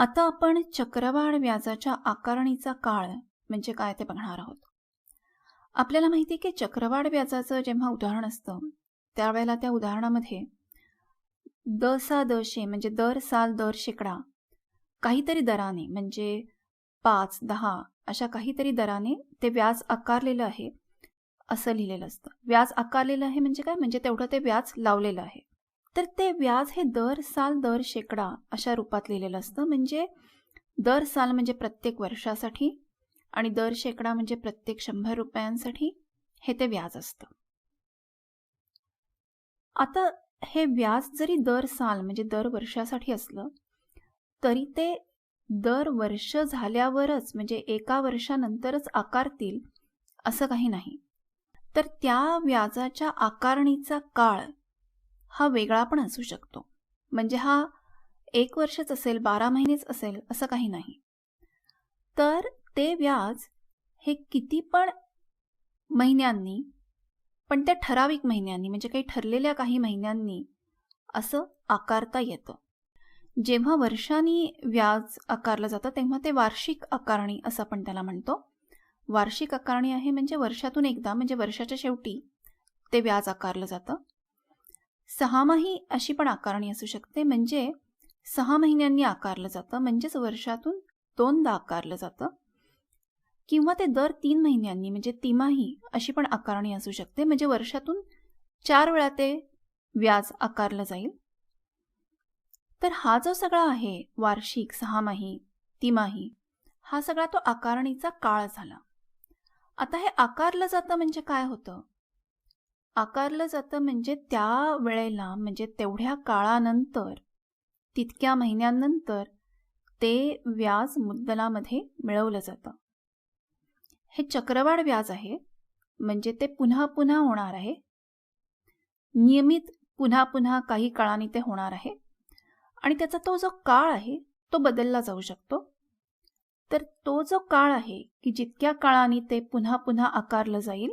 आता आपण चक्रवाढ व्याजाच्या आकारणीचा काळ म्हणजे काय ते बघणार आहोत. आपल्याला माहिती आहे की चक्रवाढ व्याजाचं जेव्हा उदाहरण असतं त्यावेळेला त्या उदाहरणामध्ये द सा दशे म्हणजे दर साल दर शेकडा काहीतरी दराने म्हणजे पाच दहा अशा काहीतरी दराने ते व्याज आकारलेलं आहे असं लिहिलेलं असतं. व्याज आकारलेलं आहे म्हणजे काय? म्हणजे तेवढं ते व्याज लावलेलं आहे. तर ते व्याज हे दर साल दर शेकडा अशा रूपात लिहिलेलं असतं. म्हणजे दर साल म्हणजे प्रत्येक वर्षासाठी आणि दर शेकडा म्हणजे प्रत्येक शंभर रुपयांसाठी हे ते व्याज असतं. आता हे व्याज जरी दर साल म्हणजे दर वर्षासाठी असलं तरी ते दर वर्ष झाल्यावरच म्हणजे एका वर्षानंतरच आकारतील असं काही नाही. तर त्या व्याजाच्या आकारणीचा काळ हा वेगळा पण असू शकतो. म्हणजे हा एक वर्षच असेल बारा महिनेच असेल असं काही नाही. तर ते व्याज हे किती पण महिन्यांनी पण त्या ठराविक महिन्यांनी म्हणजे काही ठरलेल्या काही महिन्यांनी असं आकारता येतं. जेव्हा वर्षांनी व्याज आकारलं जातं तेव्हा ते वार्षिक आकारणी असं आपण त्याला म्हणतो. वार्षिक आकारणी आहे म्हणजे वर्षातून एकदा म्हणजे वर्षाच्या शेवटी ते व्याज आकारलं जातं. सहामाही अशी पण आकारणी असू शकते. म्हणजे सहा महिन्यांनी आकारलं जातं. म्हणजेच वर्षातून दोनदा आकारलं जातं. किंवा ते दर तीन महिन्यांनी म्हणजे तिमाही अशी पण आकारणी असू शकते. म्हणजे वर्षातून चार वेळा ते व्याज आकारलं जाईल. तर हा जो सगळा आहे वार्षिक सहामाही तिमाही हा सगळा तो आकारणीचा काळ झाला. आता हे आकारलं जातं म्हणजे काय होतं? आकारलं जातं म्हणजे त्या वेळेला म्हणजे तेवढ्या काळानंतर तितक्या महिन्यांनंतर ते व्याज मुद्दलामध्ये मिळवलं जातं. हे चक्रवाढ व्याज आहे म्हणजे ते पुन्हा पुन्हा होणार आहे. नियमित पुन्हा पुन्हा काही काळाने ते होणार आहे. आणि त्याचा तो जो काळ आहे तो बदलला जाऊ शकतो. तर तो जो काळ आहे की जितक्या काळाने ते पुन्हा पुन्हा आकारलं जाईल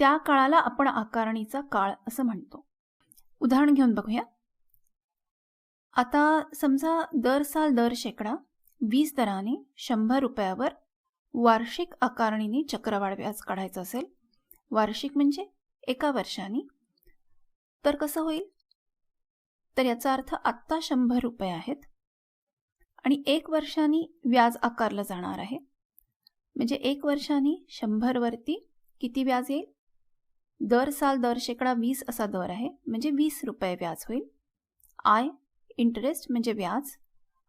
त्या काळाला आपण आकारणीचा काळ असं म्हणतो. उदाहरण घेऊन बघूया. आता समजा दर साल दर शेकडा वीस दराने शंभर रुपयावर वार्षिक आकारणीने चक्रवाढ व्याज काढायचं असेल. वार्षिक म्हणजे एका वर्षाने. तर कसं होईल? तर याचा अर्थ आत्ता शंभर रुपये आहेत आणि एक वर्षाने व्याज आकारलं जाणार आहे. म्हणजे एक वर्षाने शंभरवरती किती व्याज येईल? दर साल दर शेकडा वीस असा दर आहे. म्हणजे वीस रुपये व्याज होईल. आय इंटरेस्ट म्हणजे व्याज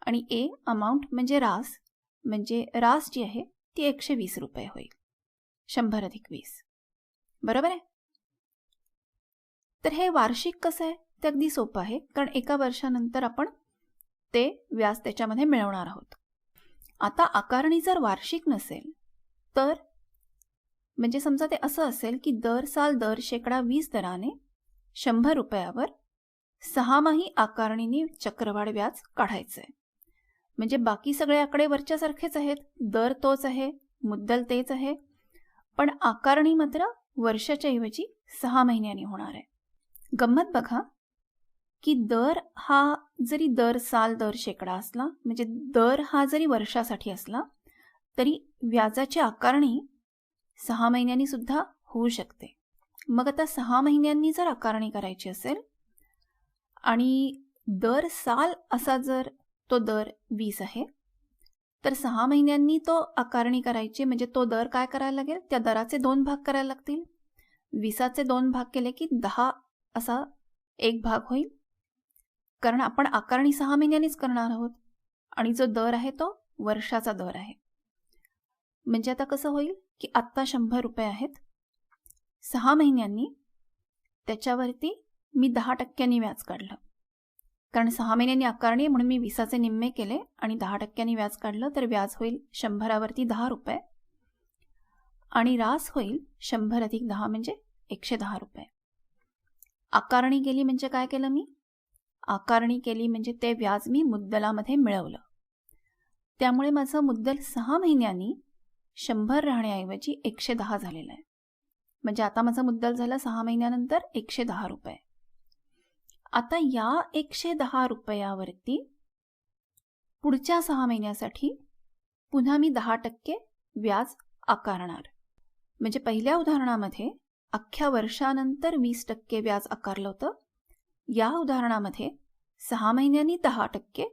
आणि ए अमाऊंट म्हणजे रास. म्हणजे रास जी आहे ती एकशे वीस रुपये होईल. शंभर अधिक वीस. बरोबर आहे? तर हे वार्षिक कसं आहे? ते अगदी सोपं आहे. कारण एका वर्षानंतर आपण ते व्याज त्याच्यामध्ये मिळवणार आहोत. आता आकारणी जर वार्षिक नसेल तर म्हणजे समजा ते असं असेल की दर साल दर शेकडा वीस दराने शंभर रुपयावर सहामाही आकारणीने चक्रवाढ व्याज काढायचंय. म्हणजे बाकी सगळे आकडे वरच्यासारखेच आहेत. दर तोच आहे मुद्दल तेच आहे. पण आकारणी मात्र वर्षाच्या ऐवजी सहा महिन्यांनी होणार आहे. गंमत बघा की दर हा जरी दर साल दर शेकडा असला म्हणजे दर हा जरी वर्षासाठी असला तरी व्याजाची आकारणी सहा महिन्यांनी सुद्धा होऊ शकते. मग आता सहा महिन्यांनी जर आकारणी करायची असेल आणि दर साल असा जर तो दर वीस आहे तर सहा महिन्यांनी तो आकारणी करायची म्हणजे तो दर काय करायला लागेल? त्या दराचे दोन भाग करायला लागतील. विसाचे दोन भाग केले की दहा असा एक भाग होईल. कारण आपण आकारणी सहा महिन्यांनीच करणार आहोत आणि जो दर आहे तो वर्षाचा दर आहे. म्हणजे आता कसं होईल? की आत्ता शंभर रुपये आहेत. सहा महिन्यांनी त्याच्यावरती मी दहा टक्क्यांनी व्याज काढलं. कारण सहा महिन्यांनी आकारणी म्हणून मी विसाचे निम्मे केले आणि दहा टक्क्यांनी व्याज काढलं तर व्याज होईल शंभरावरती दहा रुपये. आणि रास होईल शंभर अधिक दहा म्हणजे एकशे दहा रुपये. आकारणी केली म्हणजे काय केलं मी? आकारणी केली म्हणजे ते व्याज मी मुद्दलामध्ये मिळवलं. त्यामुळे माझं मुद्दल सहा महिन्यांनी शंभर राहण्याऐवजी एकशे दहा झालेला आहे. म्हणजे आता माझा मुद्दल झाला सहा महिन्यानंतर एकशे दहा रुपये. आता या एकशे दहा रुपयावरती पुढच्या सहा महिन्यासाठी पुन्हा मी दहा टक्के व्याज आकारणार. म्हणजे पहिल्या उदाहरणामध्ये अख्ख्या वर्षानंतर वीस टक्के व्याज आकारलं होतं. या उदाहरणामध्ये सहा महिन्यांनी दहा टक्के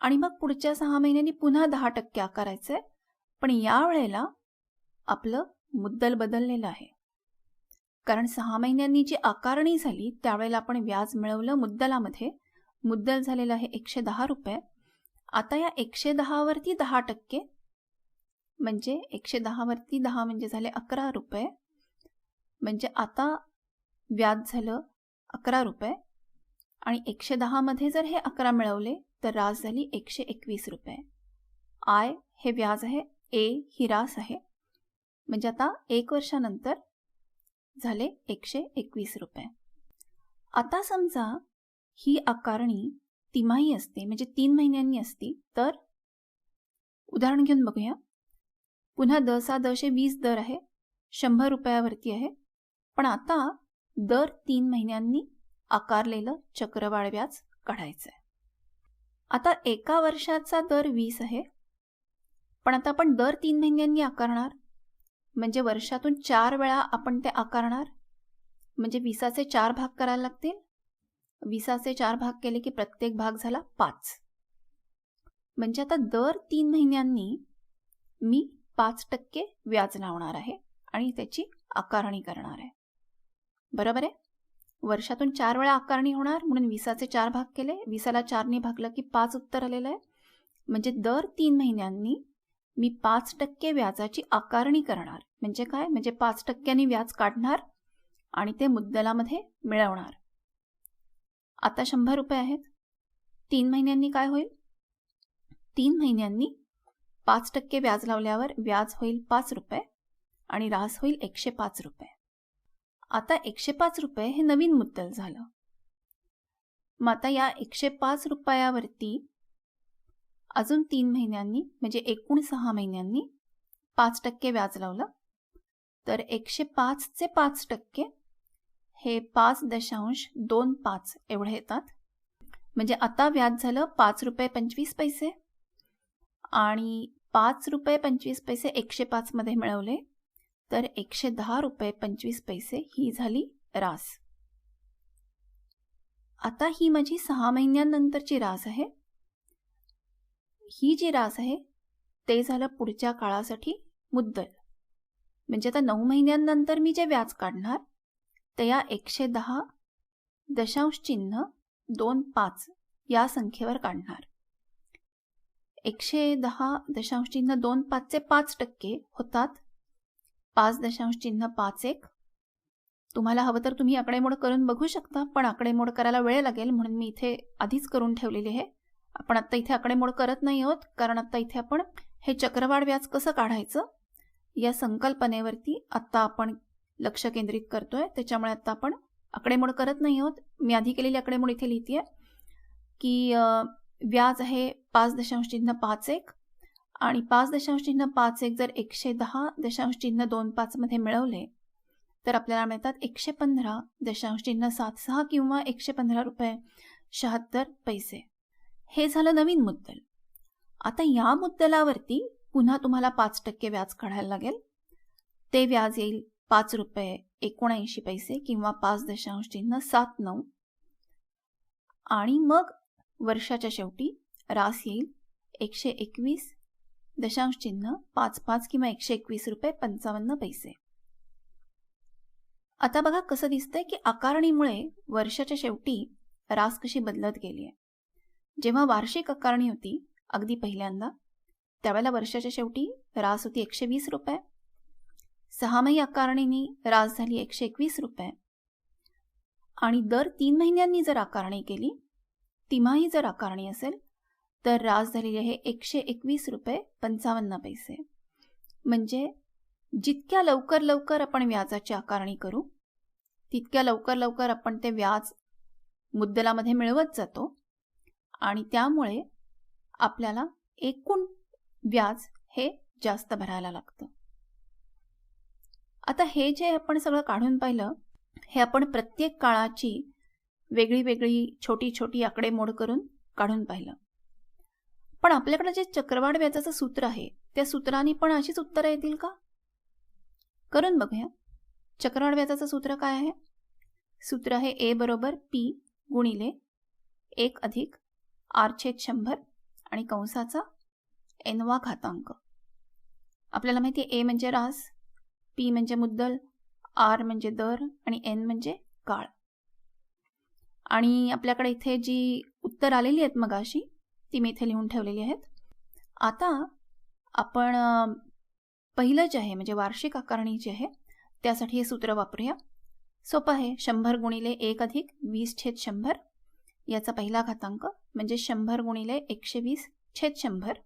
आणि मग पुढच्या सहा महिन्यांनी पुन्हा दहा टक्के आकारायचं आहे पण यावेळेला आपलं मुद्दल बदललेलं आहे. कारण सहा महिन्यांनी जी आकारणी झाली त्यावेळेला आपण व्याज मिळवलं मुद्दलामध्ये. मुद्दल झालेलं आहे एकशे दहा रुपये. आता या एकशे दहावरती दहा टक्के म्हणजे एकशे दहावरती दहा म्हणजे झाले अकरा रुपये. म्हणजे आता व्याज झालं अकरा रुपये. आणि एकशे दहामध्ये जर हे अकरा मिळवले तर रास झाली एकशे एकवीस रुपये. आय हे व्याज आहे ए ही रास आहे. म्हणजे आता एक वर्षानंतर झाले एकशे एकवीस रुपये. आता समजा ही आकारणी तिमाही असते म्हणजे तीन महिन्यांनी असती तर उदाहरण घेऊन बघूया. पुन्हा दसा दशे वीस दर आहे शंभर रुपयावरती आहे. पण आता दर तीन महिन्यांनी आकारलेलं चक्रवाढ व्याज काढायचं आहे आता एका वर्षाचा दर वीस आहे पण आता आपण दर तीन महिन्यांनी आकारणार? म्हणजे वर्षातून चार वेळा आपण ते आकारणार? म्हणजे विसाचे चार भाग करायला लागतील? विसाचे चार भाग केले की प्रत्येक भाग झाला पाच. म्हणजे आता दर तीन महिन्यांनी मी पाच टक्के व्याज लावणार आहे आणि त्याची आकारणी करणार आहे. बरोबर आहे? वर्षातून चार वेळा आकारणी होणार म्हणून विसाचे चार भाग केले. विसाला चारने भागलं की पाच उत्तर आलेलं आहे. म्हणजे दर तीन महिन्यांनी मी पाच टक्के व्याजाची आकारणी करणार. म्हणजे काय? म्हणजे पाच टक्क्यांनी व्याज काढणार आणि ते मुद्दलामध्ये मिळवणार. आता शंभर रुपये आहेत. तीन महिन्यांनी काय होईल? तीन महिन्यांनी पाच टक्के व्याज लावल्यावर व्याज होईल पाच रुपये आणि रास होईल एकशे पाच रुपये. आता एकशे पाच रुपये हे नवीन मुद्दल झालं. मग आता या एकशे पाच रुपयावरती अजून तीन महिन्यांनी म्हणजे एकूण सहा महिन्यांनी पाच टक्के व्याज लावलं. तर एकशे पाचचे पाच टक्के हे पाच दशांश दोन पाच एवढे येतात. म्हणजे आता व्याज झालं पाच रुपये पंचवीस पैसे आणि पाच रुपये पंचवीस पैसे एकशे पाचमध्ये मिळवले तर एकशे दहा रुपये पंचवीस पैसे ही झाली रास. आता ही माझी सहा महिन्यांनंतरची रास आहे. ही जी रास आहे ते झालं पुढच्या काळासाठी मुद्दल. म्हणजे आता नऊ महिन्यांनंतर मी जे व्याज काढणार ते या एकशे दहा दशांश चिन्ह दोन पाच या संख्येवर काढणार. एकशे दहा दशांश चिन्ह दोन पाचचे पाच टक्के होतात. पाच दशांश चिन्ह पाच एक. तुम्हाला हवं तर तुम्ही आकडेमोड करून बघू शकता पण आकडेमोड करायला वेळ लागेल म्हणून मी इथे आधीच करून ठेवलेली आहे. आपण आत्ता इथे आकडेमोड करत नाही आहोत कारण आत्ता इथे आपण हे चक्रवाढ व्याज कसं काढायचं या संकल्पनेवरती आत्ता आपण लक्ष केंद्रित करतोय. त्याच्यामुळे आत्ता आपण आकडेमोड करत नाही आहोत. मी आधी केलेली आकडेमोड इथे लिहिते की व्याज आहे पाच दशांश चिन्ह पाच एक आणि पाच दशांश चिन्ह पाच एक जर एकशे दहा दशांश चिन्ह दोन पाचमध्ये मिळवले तर आपल्याला मिळतात एकशे पंधरा दशांश चिन्ह सात सहा किंवा एकशे पंधरा रुपये शहात्तर पैसे. हे झालं नवीन मुद्दल. आता या मुद्दलावरती पुन्हा तुम्हाला पाच टक्के व्याज काढायला लागेल. ते व्याज येईल पाच रुपये एकोणऐंशी पैसे किंवा पाच दशांश चिन्ह सात नऊ. आणि मग वर्षाच्या शेवटी रास येईल एकशे एकवीस दशांश चिन्ह पाच पाच किंवा एकशे एकवीस रुपये पंचावन्न पैसे. आता बघा कसं दिसतंय की आकारणीमुळे वर्षाच्या शेवटी रास कशी बदलत गेली आहे जेव्हा वार्षिक आकारणी होती अगदी पहिल्यांदा त्यावेळेला वर्षाच्या शेवटी रास होती एकशे वीस रुपये. सहामाही आकारणीनी रास झाली एकशे एकवीस रुपये. आणि दर तीन महिन्यांनी जर आकारणी केली तिमाही जर आकारणी असेल तर रास झालेली आहे एकशे एकवीस रुपये पंचावन्न पैसे. म्हणजे जितक्या लवकर लवकर आपण व्याजाची आकारणी करू तितक्या लवकर लवकर आपण ते व्याज मुद्दलामध्ये मिळवत जातो आणि त्यामुळे आपल्याला एकूण व्याज हे जास्त भरायला लागतं. आता हे जे आपण सगळं काढून पाहिलं हे आपण प्रत्येक काळाची वेगळी वेगळी छोटी छोटी आकडेमोड करून काढून पाहिलं. पण आपल्याकडे जे चक्रवाढ व्याजाचं सूत्र आहे त्या सूत्राने पण अशीच उत्तरं येतील का? करून बघूया. चक्रवाढ व्याजाचं सूत्र काय आहे? सूत्र आहे ए बरोबर पी गुणिले एक अधिक आर छेद शंभर आणि कंसाचा एनवा घातांक. आपल्याला माहिती आहे ए म्हणजे रास पी म्हणजे मुद्दल आर म्हणजे दर आणि एन म्हणजे काळ. आणि आपल्याकडे इथे जी उत्तर आलेली आहेत मग अशी ती मी इथे लिहून ठेवलेली आहेत. आता आपण पहिलं जे आहे म्हणजे वार्षिक आकारणी जी आहे त्यासाठी हे सूत्र वापरूया. सोपं आहे शंभर गुणिले एक अधिक वीस छेद शंभर याचा पहिला घातांक म्हणजे शंभर गुणिले एकशे वीस छेद शंभर.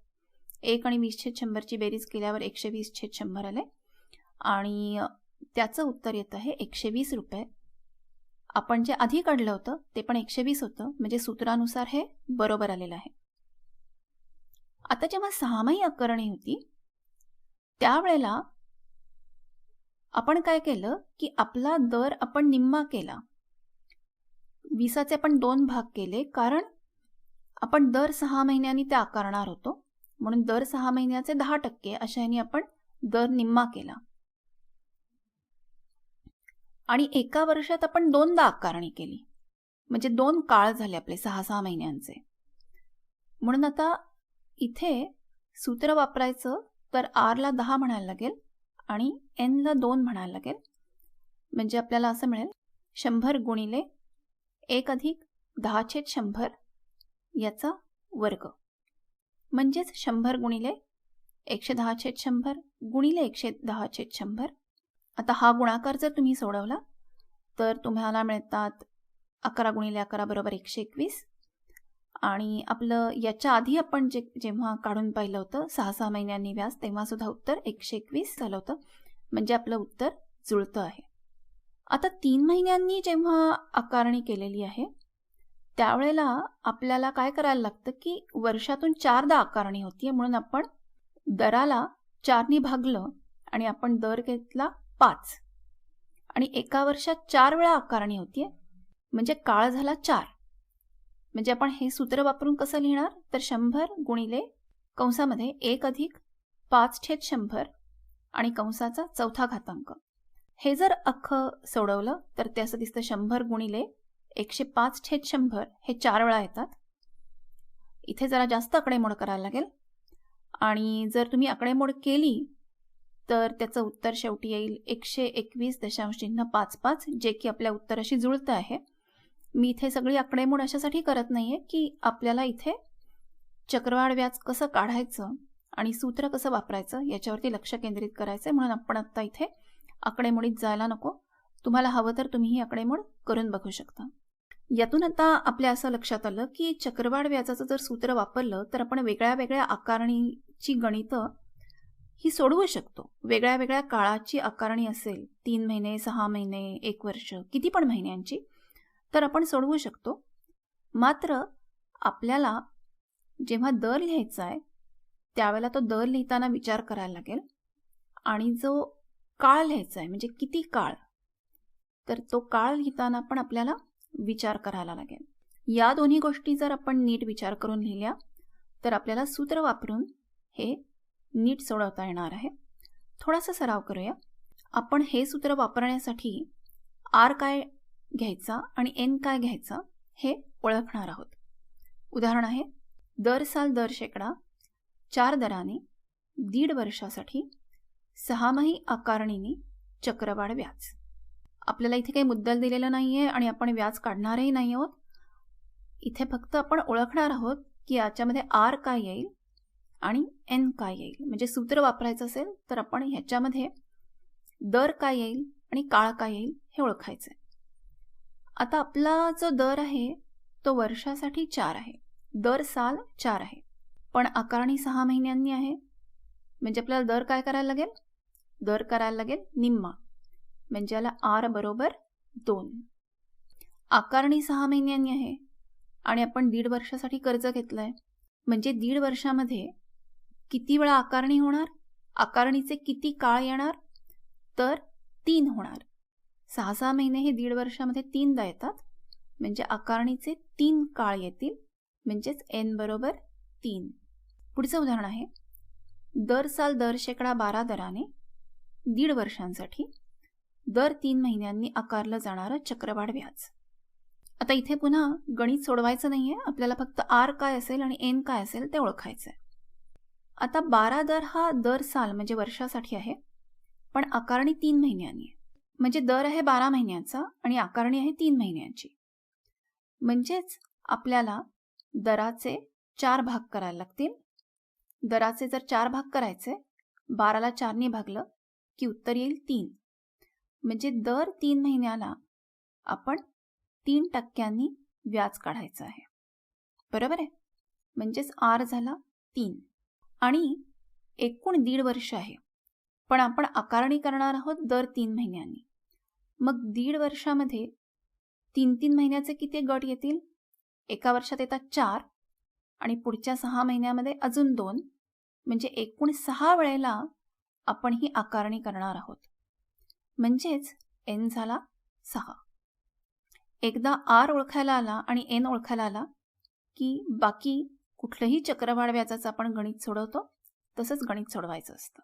एक आणि वीस छेद शंभरची बेरीज केल्यावर एकशे वीस छेद शंभर आले. आणि त्याचं उत्तर येतं आहे एकशे वीस रुपये. आपण जे आधी काढलं होतं ते पण एकशे वीस होतं. म्हणजे सूत्रानुसार हे बरोबर आलेलं आहे. आता जेव्हा सहामाही अकरणी होती त्यावेळेला आपण काय केलं की आपला दर आपण निम्मा केला. विसाचे आपण दोन भाग केले कारण आपण दर सहा महिन्यांनी ते आकारणार होतो. म्हणून दर सहा महिन्याचे दहा टक्के अशा ह्यानी आपण दर निम्मा केला. आणि एका वर्षात आपण दोनदा आकारणी केली. म्हणजे दोन काळ झाले आपले सहा सहा महिन्यांचे. म्हणून आता इथे सूत्र वापरायचं तर आरला दहा म्हणायला लागेल आणि एनला दोन म्हणायला लागेल. म्हणजे आपल्याला असं मिळेल शंभर गुणिले एक अधिक दहा छेद शंभर याचा वर्ग. म्हणजेच शंभर गुणिले एकशे दहा छेद शंभर गुणिले एकशे दहा छेद शंभर. आता हा गुणाकार जर तुम्ही सोडवला तर तुम्हाला मिळतात अकरा गुणिले अकरा बरोबर एकशे एकवीस. आणि आपलं याच्या आधी आपण जे जेव्हा काढून पाहिलं होतं सहा सहा महिन्यांनी व्याज तेव्हासुद्धा उत्तर एकशे एकवीस झालं होतं. म्हणजे आपलं उत्तर जुळतं आहे. आता तीन महिन्यांनी जेव्हा आकारणी केलेली आहे त्यावेळेला आपल्याला काय करायला लागतं की वर्षातून चारदा आकारणी होतीये म्हणून आपण दराला चारनी भागलं आणि आपण दर घेतला पाच. आणि एका वर्षात चार वेळा आकारणी होतीये म्हणजे काळ झाला चार. म्हणजे आपण हे सूत्र वापरून कसं लिहिणार? तर शंभर गुणिले कंसामध्ये एक अधिक पाच छेद शंभर आणि कंसाचा चौथा घातांक. हे जर अख्खं सोडवलं तर ते असं दिसतं शंभर गुणिले एकशे पाच छेद शंभर हे चार वेळा येतात. इथे जरा जास्त आकडेमोड करायला लागेल. आणि जर तुम्ही आकडेमोड केली तर त्याचं उत्तर शेवटी येईल एकशे एकवीस दशांश चिन्ह पाच पाच जे की आपल्या उत्तराशी जुळतं आहे. मी इथे सगळी आकडेमोड अशासाठी करत नाही आहे की आपल्याला इथे चक्रवाढ व्याज कसं काढायचं आणि सूत्र कसं वापरायचं याच्यावरती लक्ष केंद्रित करायचं म्हणून आपण आत्ता इथे आकडेमोडीत जायला नको. तुम्हाला हवं तर तुम्ही ही आकडेमोड करून बघू शकता. यातून आता आपल्या असं लक्षात आलं की चक्रवाढ व्याजाचं जर सूत्र वापरलं तर आपण वेगळ्या वेगळ्या आकारणीची गणितं ही सोडवू शकतो. वेगळ्या वेगळ्या काळाची आकारणी असेल तीन महिने सहा महिने एक वर्ष किती पण महिन्यांची तर आपण सोडवू शकतो. मात्र आपल्याला जेव्हा दर लिहायचा आहे त्यावेळेला तो दर लिहिताना विचार करायला लागेल. आणि जो काळ लिहायचा आहे म्हणजे किती काळ तर तो काळ लिहिताना पण आपल्याला विचार करायला लागेल. या दोन्ही गोष्टी जर आपण नीट विचार करून लिहिल्या तर आपल्याला सूत्र वापरून हे नीट सोडवता येणार आहे. थोडासा सराव करूया. आपण हे सूत्र वापरण्यासाठी आर काय घ्यायचा आणि एन काय घ्यायचा हे ओळखणार आहोत. उदाहरण आहे दर साल दर शेकडा चार दराने दीड वर्षासाठी सहामाही आकारणीने चक्रवाढ व्याज. आपल्याला इथे काही मुद्दल दिलेलं नाही आहे आणि आपण व्याज काढणारही नाही आहोत. इथे फक्त आपण ओळखणार आहोत की याच्यामध्ये आर काय येईल आणि एन काय येईल. म्हणजे सूत्र वापरायचं असेल तर आपण ह्याच्यामध्ये दर काय येईल आणि काळ काय येईल हे ओळखायचं आहे आता आपला जो दर आहे तो वर्षासाठी चार आहे. दर साल चार आहे. पण आकारणी सहा महिन्यांनी आहे. म्हणजे आपल्याला दर काय करायला लागेल? दर करायला लागेल निम्मा. म्हणजे याला आर बरोबर दोन. आकारणी सहा महिन्यांनी आहे. आणि आपण दीड वर्षासाठी कर्ज घेतलंय. म्हणजे दीड वर्षामध्ये किती वेळा आकारणी होणार? आकारणीचे किती काळ येणार? तर तीन होणार. सहा सहा महिने हे दीड वर्षामध्ये तीनदा येतात. म्हणजे आकारणीचे तीन काळ येतील. म्हणजेच एन बरोबर तीन. पुढचं उदाहरण आहे. दर साल दर शेकडा बारा दराने दीड वर्षांसाठी दर तीन महिन्यांनी आकारलं जाणारं चक्रवाढ व्याज. आता इथे पुन्हा गणित सोडवायचं नाहीये आपल्याला फक्त आर काय असेल आणि एन काय असेल ते ओळखायचं आहे आता बारा दर हा दर साल म्हणजे वर्षासाठी आहे पण आकारणी तीन महिन्यांनी आहे. म्हणजे दर आहे बारा महिन्याचा आणि आकारणी आहे तीन महिन्यांची. म्हणजेच आपल्याला दराचे चार भाग करायला लागतील. दराचे जर चार भाग करायचे बाराला चारने भागलं की उत्तर येईल तीन. म्हणजे दर तीन महिन्याला आपण तीन टक्क्यांनी व्याज काढायचं आहे. बरोबर आहे? म्हणजेच आर झाला तीन. आणि एकूण दीड वर्ष आहे. पण आपण आकारणी करणार आहोत दर तीन महिन्यांनी. मग दीड वर्षामध्ये तीन तीन महिन्याचे किती गट येतील? एका वर्षात येतात चार आणि पुढच्या सहा महिन्यामध्ये अजून दोन. म्हणजे एकूण सहा वेळेला आपण ही आकारणी करणार आहोत. म्हणजेच एन झाला सहा. एकदा आर ओळखायला आला आणि एन ओळखायला आला की बाकी कुठलंही चक्रवाढ व्याजाचं आपण गणित सोडवतो तसंच गणित सोडवायचं असतं.